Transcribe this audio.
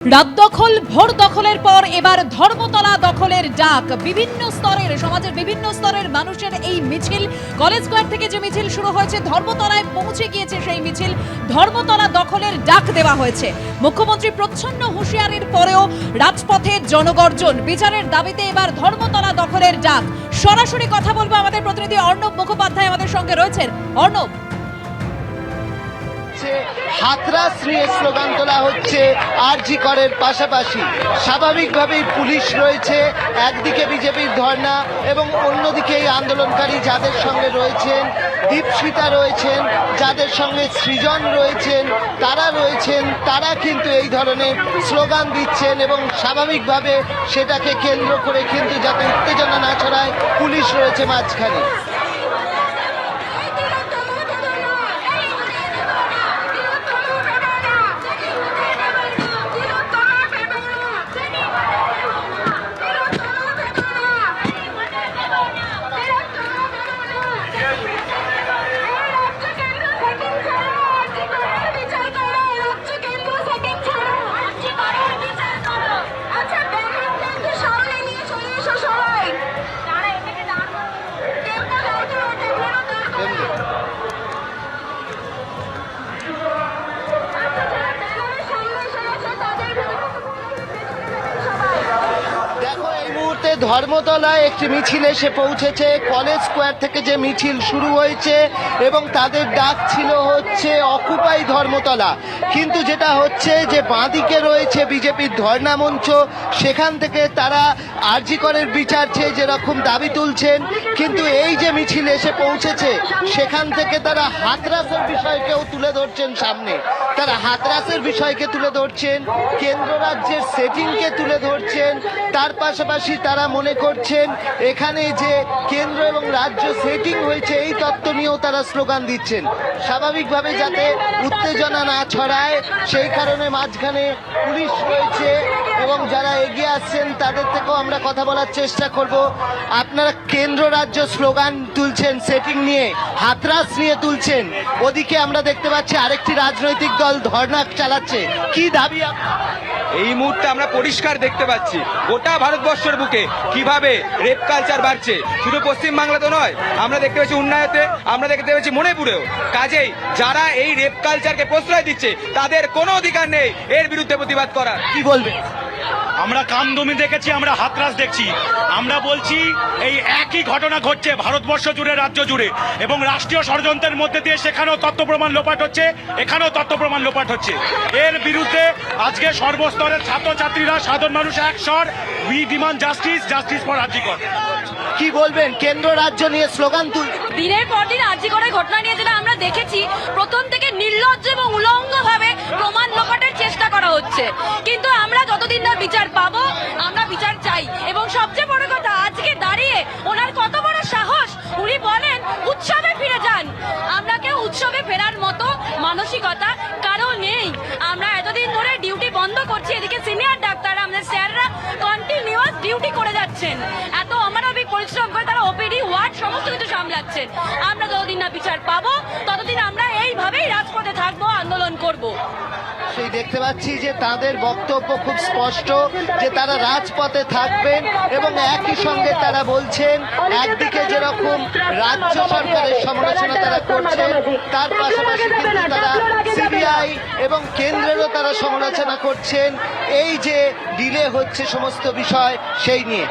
রাত দখল, ভোর দখলের পর এবার ধর্মতলা দখলের ডাক। বিভিন্ন স্তরের, সমাজের বিভিন্ন স্তরের মানুষের এই মিছিল। কলেজ স্কোয়ার থেকে যে মিছিল শুরু হয়েছে, ধর্মতলায় পৌঁছে গিয়েছে সেই মিছিল। ধর্মতলা দখলের ডাক দেওয়া হয়েছে। মুখ্যমন্ত্রী প্রচ্ছন্ন হুঁশিয়ারির পরেও রাজপথে জনগর্জন। বিচারের দাবিতে এবার ধর্মতলা দখলের ডাক। সরাসরি কথা বলব আমাদের প্রতিনিধি অর্ণব মুখোপাধ্যায় আমাদের সঙ্গে রয়েছেন। অর্ণব? হচ্ছে হাতরাস নিয়ে স্লোগান তোলা হচ্ছে আরজি করের পাশাপাশি। স্বাভাবিকভাবেই পুলিশ রয়েছে, একদিকে বিজেপির ধর্না এবং অন্যদিকে এই আন্দোলনকারী যাদের সঙ্গে রয়েছেন, দীপশিতা রয়েছেন, যাদের সঙ্গে সৃজন রয়েছেন, তারা রয়েছেন, তারা কিন্তু এই ধরনের স্লোগান দিচ্ছেন এবং স্বাভাবিকভাবে সেটাকে কেন্দ্র করে কিন্তু যাতে উত্তেজনা না ছড়ায়, পুলিশ রয়েছে মাঝখানে। মুহূর্তে ধর্মতলায় একটি মিছিল এসে পৌঁছেছে। কলেজ স্কোয়ার থেকে যে মিছিল শুরু হয়েছে এবং তাদের ডাক ছিল হচ্ছে অকুপাই ধর্মতলা। কিন্তু যেটা হচ্ছে যে বাঁদিকে রয়েছে বিজেপির ধর্ণা মঞ্চ, সেখান থেকে তারা আরজিকরের বিচার চেয়ে যেরকম দাবি তুলছেন, কিন্তু এই যে মিছিল এসে পৌঁছেছে, সেখান থেকে তারা হাতরাসের বিষয়কেও তুলে ধরছেন সামনে। তারা হাতরাসের বিষয়কে তুলে ধরছেন, কেন্দ্র রাজ্যের সেটিংকে তুলে ধরছেন, তার পাশাপাশি তারা মনে করছেন, এখানে যে কেন্দ্র এবং রাজ্য সেটিং হয়েছে, এই তত্ত্ব নিয়েও তারা স্লোগান দিচ্ছেন। স্বাভাবিকভাবে যাতে উত্তেজনা না ছড়ায় সেই কারণে মাঝখানে পুলিশ রয়েছে এবং যারা এগিয়ে আসছেন, তাদের থেকেও আমরা কথা বলার চেষ্টা করব। আপনারা কেন্দ্র, রাজ্য স্লোগান তুলছেন সেটিং নিয়ে, হাতরাস নিয়ে তুলছেন। ওদিকে আমরা দেখতে পাচ্ছি আরেকটি রাজনৈতিক দল ধর্ণা চালাচ্ছে। কি দাবি আপনার? এই মুহূর্তে আমরা পরিষ্কার দেখতে পাচ্ছি গোটা ভারতবর্ষের বুকে কীভাবে রেপ কালচার বাড়ছে। শুধু পশ্চিম বাংলাতে নয়, আমরা দেখতে পাচ্ছি উন্নয়তে আমরা দেখতে পাচ্ছি মণিপুরেও। কাজেই যারা এই রেপ কালচারকে প্রশ্রয় দিচ্ছে, তাদের কোনো অধিকার নেই এর বিরুদ্ধে প্রতিবাদ করার। কি বলবেন আমরা কামদমি দেখেছি আমরা হাতরাস দেখছি। আমরা বলছি এই একই ঘটনা ঘটছে ভারতবর্ষ জুড়ে রাজ্য জুড়ে। এবং রাষ্ট্রীয় ষড়যন্ত্রের মধ্যে দিয়ে সেখানেও তথ্য প্রমাণ লোপাট হচ্ছে এখানেও তথ্য প্রমাণ লোপাট হচ্ছে। এর বিরুদ্ধে আজকে সর্বস্তরের ছাত্রছাত্রীরা সাধারণ মানুষ এক স্বর we demand justice justice for রাজ্যিকর কি বলবেন? কেন্দ্র রাজ্য নিয়ে স্লোগান তুল। দিনের পর দিন আর্জি করার ঘটনা নিয়ে যেটা আমরা দেখেছি প্রথম থেকে নির্লজ্জ এবং উলঙ্গ ভাবে প্রমাণ লোপাটের চেষ্টা করা হচ্ছে। কিন্তু যতদিন না বিচার পাবো? আমরা বিচার চাই। এবং সবচেয়ে বড় কথা, আজকে দাঁড়িয়ে ওনার কত বড় সাহস? উনি বলেন, উৎসবে ফিরে যান। আমরা কেউ উৎসবে ফেরার মতো মানসিকতা কারও নেই। আমরা এতদিন ধরে ডিউটি বন্ধ করছি, এদিকে সিনিয়র ডাক্তার, আমাদের স্যাররা কন্টিনিউয়াস ডিউটি করে যাচ্ছেন। এত অমানবিক পরিশ্রম করে তারা ওপিডি ওয়ার্ড, সমস্ত কিছু সামলাচ্ছেন। আমরা যতদিন না বিচার পাবো, ততদিন আমরা এইভাবেই রাজপথে থাকব আন্দোলন করব সেই দেখতে পাচ্ছি যে তাদের বক্তব্য খুব স্পষ্ট, যে তারা রাজপথে থাকবেন এবং একই সঙ্গে তারা বলছেন, একদিকে যেরকম রাজ্য সরকারের সমালোচনা তারা করছেন, তার পাশাপাশি কিন্তু তারা সিবিআই এবং কেন্দ্রেরও তারা সমালোচনা করছেন। এই যে ডিলে হচ্ছে সমস্ত বিষয়, সেই নিয়ে।